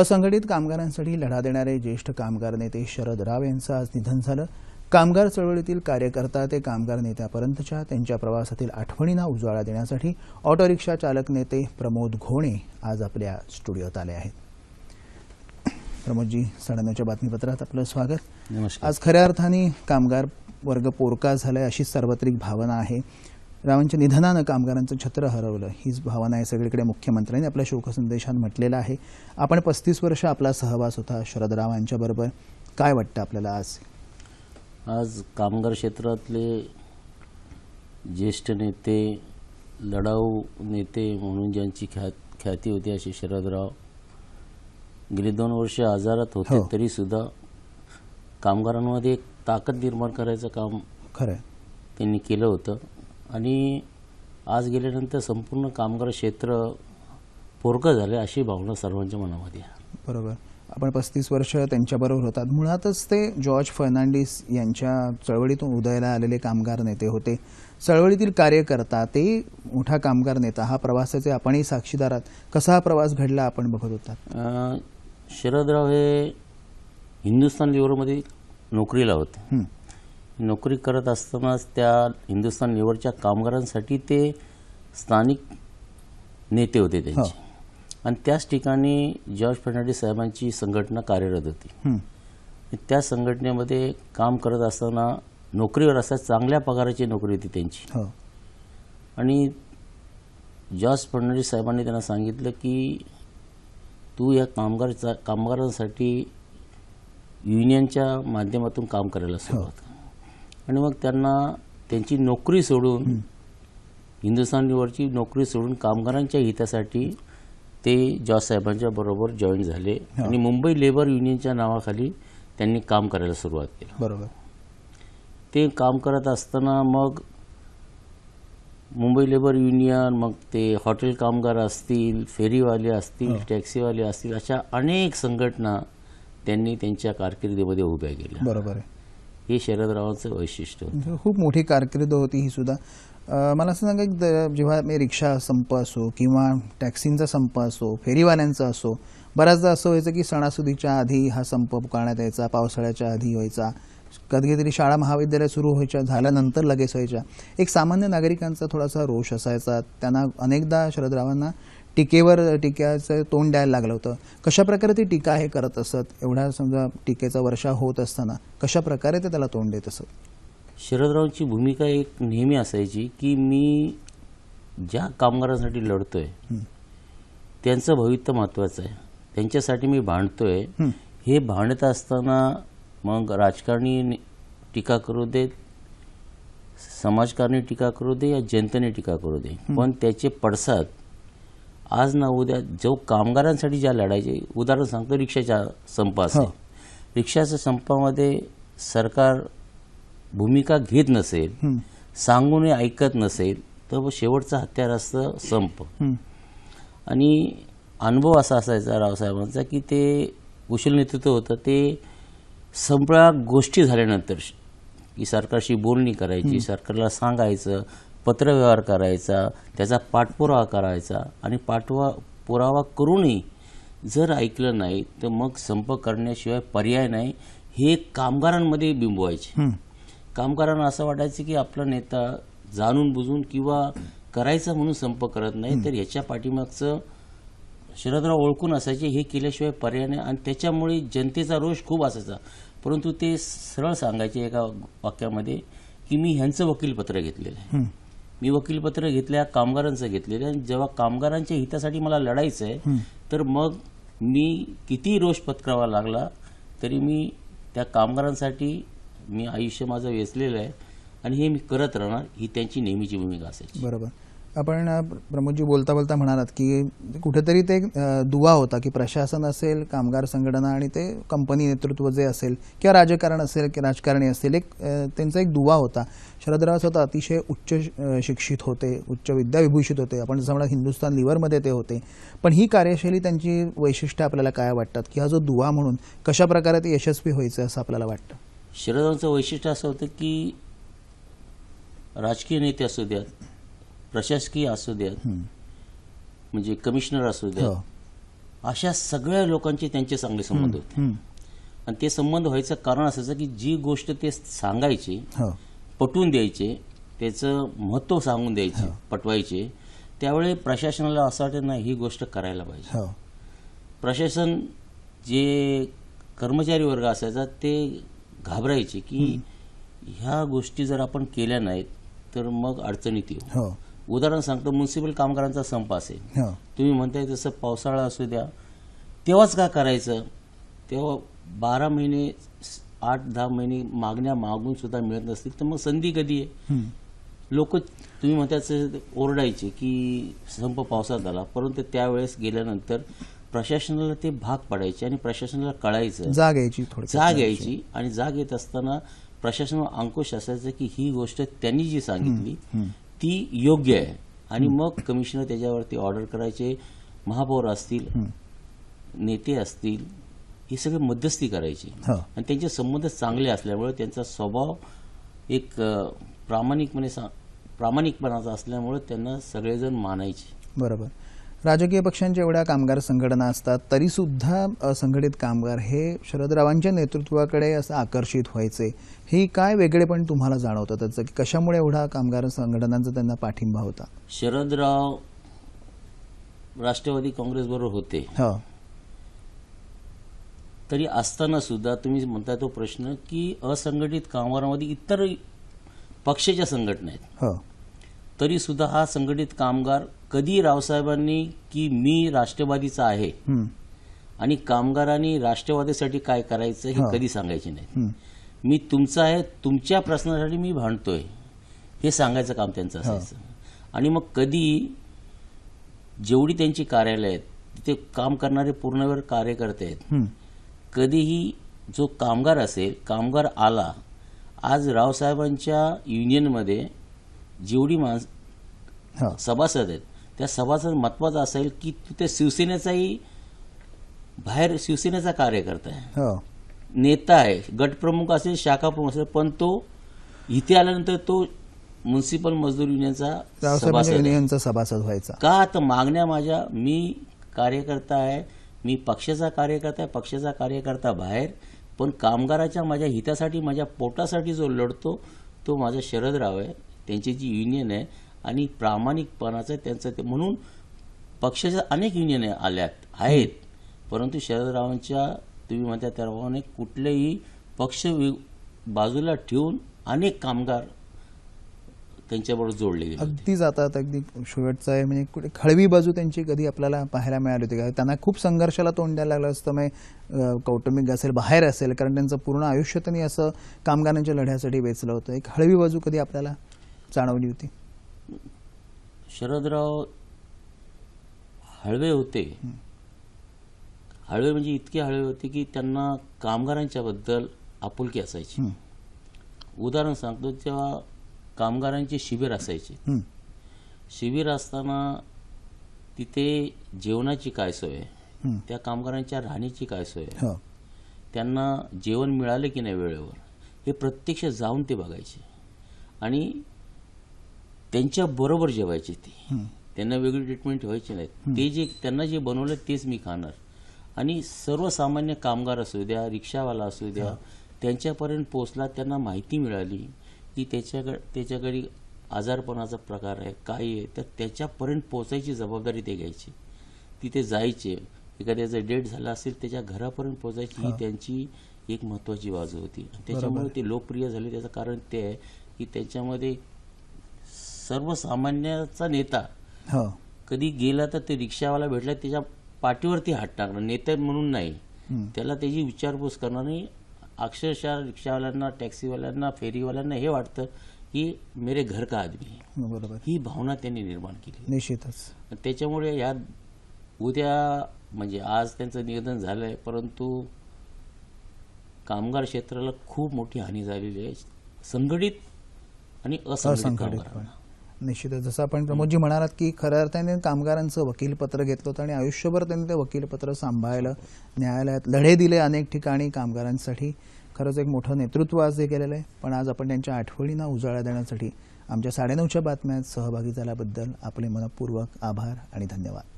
असंघटित कामगारांसाठी लढा देणारे ज्येष्ठ कामगार नेते शरद राव यांचं आज निधन झालं. कामगार चळवळीतील कार्यकर्ता ते कामगार नेत्यापर्यंतच्या त्यांच्या प्रवासातील आठवणींना उजाळा देण्यासाठी ऑटो रिक्षा चालक नेते प्रमोद घोणे आज आपल्या स्टुडिओत आले आहेत. प्रमोदजी सडण्याच्या बातमीपत्रात आपलं स्वागत. नमस्कार. आज खऱ्या अर्थाने कामगार वर्ग पोरका झालाय अशीच सार्वत्रिक भावना आहे. रावांच्या निधनानं कामगारांचं छत्र हरवलं. हीच भावना आहे सगळीकडे मुख्यमंत्र्यांनी आपल्या शोकसंदेशात म्हटलेलं आहे. आपण पस्तीस वर्ष आपला सहवास होता शरदराव यांच्याबरोबर काय वाटतं आपल्याला आज? आज कामगार क्षेत्रातले ज्येष्ठ नेते लढाऊ नेते म्हणून ज्यांची ख्या ख्याती होती असे शरदराव गेली दोन वर्ष आजारात होते हो. तरी सुद्धा कामगारांमध्ये एक ताकद निर्माण करायचं काम खरं आहे. त्यांनी केलं होतं. आणि आज गेल्यानंतर संपूर्ण कामगार क्षेत्र पोरकं झाले अशी भावना सर्वांच्या मनामध्ये आहे. बरोबर. आपण पस्तीस वर्ष त्यांच्याबरोबर होतात. मुळातच ते जॉर्ज फर्नांडिस यांच्या चळवळीतून उदयाला आलेले कामगार नेते होते. चळवळीतील कार्यकर्ता ते मोठा कामगार नेता हा प्रवासाचे आपणही साक्षीदार आहात. कसा हा प्रवास घडला आपण बघत होतात अं, शरदराव हे हिंदुस्थान लिव्हरमध्ये नोकरीला होते. नोकरी करत असतानाच त्या हिंदुस्थान लिव्हरच्या कामगारांसाठी ते स्थानिक नेते होते त्यांचे. आणि त्याच ठिकाणी जॉर्ज फर्नांडिस साहेबांची संघटना कार्यरत होती. त्या संघटनेमध्ये काम करत असताना नोकरीवर असताना चांगल्या पगाराची नोकरी होती त्यांची. आणि जॉर्ज फर्नांडिस साहेबांनी त्यांना सांगितलं की तू या कामगार कामगारांसाठी युनियनच्या माध्यमातून काम करायला सुरुवात. आणि मग त्यांना त्यांची नोकरी सोडून हिंदुस्थान लिव्हरची नोकरी सोडून कामगारांच्या हितासाठी ते जॉर्ज साहेबांच्या बरोबर जॉईन झाले. आणि मुंबई लेबर युनियनच्या नावाखाली त्यांनी काम करायला सुरुवात केली. बरोबर. ते काम करत असताना मग मुंबई लेबर युनियन मग ते हॉटेल कामगार असतील फेरीवाले असतील टॅक्सीवाले असतील अशा अनेक संघटना त्यांनी त्यांच्या कारकिर्दीमध्ये उभ्या केल्या. बरोबर आहे. हे शरदरावांचं वैशिष्ट्य होतं. म्हणजे खूप मोठी कारकीर्द होती ही सुद्धा. मला असं सांगा की द- जेव्हा मी रिक्षा संप असो किंवा टॅक्सींचा संप असो फेरीवाल्यांचा असो बऱ्याचदा असं व्हायचं की सणासुदीच्या आधी हा संप पुकारण्यात यायचा पावसाळ्याच्या आधी व्हायचा कधीतरी शाळा महाविद्यालय सुरू व्हायच्या झाल्यानंतर लगेच व्हायच्या. एक सामान्य नागरिकांचा थोडासा रोष असायचा. त्यांना अनेकदा शरदरावांना टीकेवर टीक्याचं तोंड द्यायला लागलं होतं. कशा प्रकारे ती टीका हे करत असत? एवढा समजा टीकेचा वर्षा होत असताना कशा प्रकारे ते त्याला तोंड देत असत? शरदरावांची भूमिका एक नेहमी असायची की मी ज्या कामगारांसाठी लढतोय. त्यांचं भवित्य महत्त्वाचं आहे. त्यांच्यासाठी मी भांडतोय. हं. भांडत असताना मग राजकारणी टीका करू देत समाजकारणी टीका करू दे या जनतेने टीका करू दे. पण त्याचे पडसाद आज ना उद्या जो कामगारांसाठी ज्या लढायचे उदाहरण सांगतो रिक्षाच्या संप असेल हो. रिक्षाच्या संपामध्ये सरकार भूमिका घेत नसेल. सांगूनही ऐकत नसेल तर शेवटचं हत्यार असतं संप. आणि अनुभव असा असायचा रावसाहेबांचा की ते कुशल नेतृत्व होतं ते सगळ्या गोष्टी झाल्यानंतर की सरकारशी बोलणी करायची सरकारला सांगायचं पत्रव्यवहार करायचा त्याचा पाठपुरावा करायचा आणि पाठवा पुरावा करूनही जर ऐकलं नाही तर मग संप करण्याशिवाय पर्याय नाही. हे कामगारांमध्ये बिंबवायचे. कामगारांना असं वाटायचं की आपला नेता जाणून बुजून किंवा करायचा म्हणून संप करत नाही तर याच्या पाठीमागचं शरदराव ओळखून असायचे हे केल्याशिवाय पर्याय नाही. आणि त्याच्यामुळे जनतेचा रोष खूप असायचा. परंतु ते सरळ सांगायचे एका वाक्यामध्ये की मी ह्यांचं वकीलपत्र घेतलेलं आहे. मी वकीलपत्र घेतल्या कामगारांचं घेतलेलं आणि जेव्हा कामगारांच्या हितासाठी मला लढायचं आहे तर मग मी किती रोष पत्करावा लागला तरी मी त्या कामगारांसाठी मी आयुष्य माझं वेचलेलं आहे आणि हे मी करत राहणार ही त्यांची नेहमीची भूमिका असायची. बरोबर. आपण प्रमोदजी बोलता बोलता म्हणालात की कुठेतरी ते दुवा होता की प्रशासन असेल कामगार संघटना आणि ते कंपनी नेतृत्व जे असेल किंवा राजकारण असेल की राजकारणी असेल एक त्यांचा एक दुवा होता. शरदराव स्वतः अतिशय उच्च शिक्षित होते उच्च विद्याविभूषित होते. आपण जसं म्हणा हिंदुस्थान लिव्हरमध्ये ते होते. पण ही कार्यशैली त्यांची वैशिष्ट्य आपल्याला काय वाटतात? की हा जो दुवा म्हणून कशा प्रकारे ते यशस्वी व्हायचं असं आपल्याला वाटतं? शरदरावचं वैशिष्ट्य असं होतं की राजकीय नेते असू द्यात प्रशासकीय असू द्यात हं. म्हणजे कमिशनर असू द्या हो. अशा सगळ्या लोकांचे त्यांचे चांगले संबंध होते. हं. आणि ते संबंध व्हायचं कारण असायचं की जी गोष्ट ते सांगायचे हो. पटवून द्यायचे त्याचं महत्त्व सांगून द्यायचे पटवायचे त्यावेळी प्रशासनाला असं वाटत नाही ही गोष्ट करायला पाहिजे. हो. प्रशासन जे कर्मचारी वर्ग असायचा ते घाबरायचे की ह्या गोष्टी जर आपण केल्या नाहीत तर मग अडचणीत येऊ. हो. उदाहरण सांगतो म्युन्सिपल कामगारांचा संप असेल. तुम्ही म्हणताय तसं पावसाळा असू द्या तेव्हाच का करायचं? तेव्हा बारा महिने आठ दहा महिने मागण्या मागून सुद्धा मिळत नसतील तर मग संधी कधी आहे. लोक तुम्ही म्हणताच ओरडायचे की संप पावसात आला परंतु त्यावेळेस गेल्यानंतर प्रशासनाला ते भाग पडायचे आणि प्रशासनाला कळायचं. जाग यायची थोडी जाग यायची आणि जाग येत असताना प्रशासनावर अंकुश असायचं की ही गोष्ट त्यांनी जी सांगितली ती योग्य आहे. आणि मग कमिशनर त्याच्यावरती ऑर्डर करायचे महापौर असतील नेते असतील हे सगळे मध्यस्थी करायचे. आणि त्यांचे संबंध चांगले असल्यामुळे त्यांचा स्वभाव एक प्रामाणिकपणे प्रामाणिकपणाचा असल्यामुळे त्यांना सगळेजण मानायचे. बरोबर. राजकीय पक्षांच्या एवढ्या कामगार संघटना असतात तरी सुद्धा असंघटित कामगार हे शरदरावांच्या नेतृत्वाकडे असं आकर्षित व्हायचे. ही काय वेगळेपण तुम्हाला जाणवतं? त्याचं की कशामुळे एवढा कामगार संघटनांचा त्यांना पाठिंबा होता? शरदराव राष्ट्रवादी काँग्रेसबरोबर होते. हो. तरी असताना सुद्धा तुम्ही म्हणताय तो प्रश्न की असंघटित कामगारांमध्ये इतर पक्षाच्या संघटना आहेत. हो. तरी सुद्धा हा संघटित कामगार कधी रावसाहेबांनी की मी राष्ट्रवादीचा आहे? आणि कामगारांनी राष्ट्रवादीसाठी काय करायचं हे. कधी सांगायचे नाही हं, मी तुमचा आहे तुमच्या प्रश्नासाठी मी भांडतोय. हे सांगायचं काम त्यांचं असायचं. आणि मग कधी जेवढी त्यांची कार्यालय आहेत तिथे काम करणारे पूर्णवेळ कार्यकर्ते आहेत हं. कधीही जो कामगार असेल कामगार आला आज रावसाहेबांच्या युनियनमध्ये जेवढी माणस सभासद आहेत त्या सभासद महत्त्वाचा असेल की तू त्या शिवसेनेचाही बाहेर शिवसेनेचा कार्यकर्ता आहे. हो. नेता आहे. गटप्रमुख असेल शाखा प्रमुख असेल पण तो इथे आल्यानंतर तो म्युन्सिपल मजदूर युनियनचा. युनियनचा सभासद व्हायचा. का तर मागण्या माझ्या मी कार्यकर्ता आहे मी पक्षाचा कार्यकर्ता आहे पक्षाचा कार्यकर्ता बाहेर पण कामगाराच्या माझ्या हितासाठी माझ्या पोटासाठी जो लढतो तो माझा शरदराव आहे. त्यांची जी युनियन आहे आणि प्रामाणिकपणाचं त्यांचं ते. म्हणून पक्षाच्या अनेक युनियन आल्यात आहेत. परंतु शरदरावांच्या तुम्ही म्हणता त्याप्रमाणे कुठलेही पक्ष बाजूला ठेवून अनेक कामगार त्यांच्याबरोबर जोडले गेले अगदी जातात अगदी शेवटचं आहे. म्हणजे कुठे खळवी बाजू त्यांची कधी आपल्याला पाहायला मिळाली होती का? त्यांना खूप संघर्षाला तोंड द्यायला लागलं असतं. म्हणजे, मग कौटुंबिक असेल बाहेर असेल कारण त्यांचं पूर्ण आयुष्य त्यांनी असं कामगारांच्या लढ्यासाठी वेचलं होतं. एक हळवी बाजू कधी आपल्याला जाणवली होती? शरदराव हळवे होते. हळवे म्हणजे इतके हळवे होते की त्यांना कामगारांच्या बद्दल आपुलकी असायची. उदाहरण सांगतो तेव्हा कामगारांचे शिबिर असायचे. शिबिर असताना तिथे जेवणाची काय सोय आहे. त्या कामगारांच्या राहण्याची काय सोय आहे? हो. त्यांना जेवण मिळालं की नाही वेळेवर? हे प्रत्यक्ष जाऊन ते बघायचे. आणि त्यांच्या बरोबर जेवायचे ते. त्यांना वेगळी ट्रीटमेंट ठेवायची नाही. ते जे त्यांना जे बनवलं तेच मी खाणार. आणि सर्वसामान्य कामगार असू द्या रिक्षावाला असू द्या त्यांच्यापर्यंत पोचला त्यांना माहिती मिळाली की त्याच्याकडे त्याच्याकडे आजारपणाचा प्रकार आहे काय आहे तर त्याच्यापर्यंत पोचायची जबाबदारी ते घ्यायची. तिथे जायचे. एखाद्याचं डेट झाला असेल त्याच्या घरापर्यंत पोचायची ही त्यांची एक महत्त्वाची बाजू होती. त्याच्यामुळे ते लोकप्रिय झाले. त्याचं कारण ते आहे की त्याच्यामध्ये सर्वसामान्याचा नेता हो. कधी गेला तर ते रिक्षावाला भेटला त्याच्या पाठीवरती हात टाकणार नेते म्हणून नाही. त्याला त्याची विचारपूस करणार नाही. अक्षरशः रिक्षावाल्यांना टॅक्सीवाल्यांना फेरीवाल्यांना हे वाटतं की मेरे घर का आदमी है. बरोबर. ही भावना त्यांनी निर्माण केली. निश्चितच. त्याच्यामुळे या उद्या म्हणजे आज त्यांचं निवेदन झालं आहे परंतु कामगार क्षेत्राला खूप मोठी हानी झालेली आहे. संघटित आणि असंघटित कामगारांना. निश्चितच. जसं आपण प्रमोदजी म्हणालात की खऱ्या अर्थाने कामगारांचं वकीलपत्र घेतलं होतं आणि आयुष्यभर त्यांनी ते वकीलपत्र सांभाळलं. न्यायालयात लढे दिले अनेक ठिकाणी कामगारांसाठी. खरंच एक मोठं नेतृत्व आज हे केलेलं आहे. पण आज आपण त्यांच्या आठवणींना उजाळा देण्यासाठी आमच्या साडेनऊच्या बातम्यात सहभागी झाल्याबद्दल आपले मनपूर्वक आभार आणि धन्यवाद.